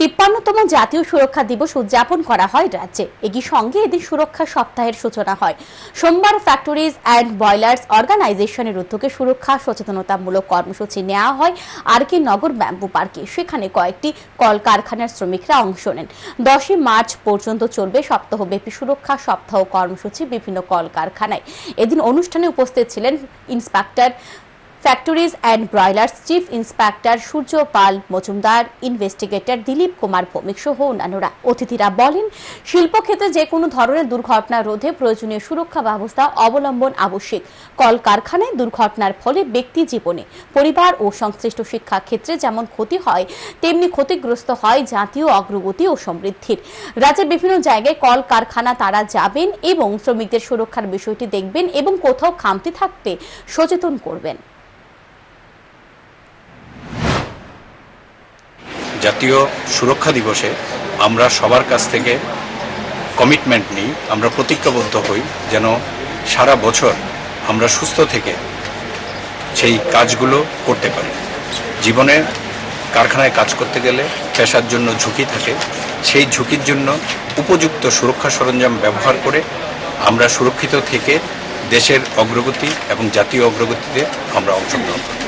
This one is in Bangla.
তিপ্পান্নতম জাতীয় সুরক্ষা দিবস উদযাপন করা হয় রাজ্যে। একই সঙ্গে এদিন সুরক্ষা সপ্তাহের সূচনা হয়। সোমবার ফ্যাক্টরিজ অ্যান্ড বয়লার্স অর্গানাইজেশনের উদ্যোগে সুরক্ষা সচেতনতামূলক কর্মসূচি নেওয়া হয় আর কে নগর ব্যাম্বু পার্কে। সেখানে কয়েকটি কলকারখানার শ্রমিকরা অংশ নেন। দশই মার্চ পর্যন্ত চলবে সপ্তাহব্যাপী সুরক্ষা সপ্তাহ কর্মসূচি বিভিন্ন কলকারখানায়। এদিন অনুষ্ঠানে উপস্থিত ছিলেন inspector factories and boilers chief inspector Surya Pal Majumdar investigator Dilip Kumar Bhowmik সহ অন্যান্যরা। অতিথিরা বলেন শিল্পক্ষেত্রে যে কোনো ধরনের দুর্ঘটনা রোধে প্রয়োজনীয় সুরক্ষা ব্যবস্থা অবলম্বন আবশ্যিক। কলকারখানায় দুর্ঘটনার ফলে ব্যক্তি জীবনে, পরিবার ও সংশ্লিষ্ট শিক্ষা ক্ষেত্রে যেমন ক্ষতি হয়, তেমনি ক্ষতিগ্রস্ত হয় জাতীয় অগ্রগতি ও সমৃদ্ধির। রাজ্যের বিভিন্ন জায়গায় কলকারখানা তারা যাবেন এবং শ্রমিকদের সুরক্ষার বিষয়টি দেখবেন এবং কোথাও খামতি থাকতে সচেতন করবেন। জাতীয় সুরক্ষা দিবসে আমরা সবার কাছ থেকে কমিটমেন্ট নিই, আমরা প্রতিজ্ঞাবদ্ধ হই যেন সারা বছর আমরা সুস্থ থেকে সেই কাজগুলো করতে পারি। জীবনে কারখানায় কাজ করতে গেলে পেশার জন্য ঝুঁকি থাকে, সেই ঝুঁকির জন্য উপযুক্ত সুরক্ষা সরঞ্জাম ব্যবহার করে আমরা সুরক্ষিত থেকে দেশের অগ্রগতি এবং জাতীয় অগ্রগতিতে আমরা অংশগ্রহণ করি।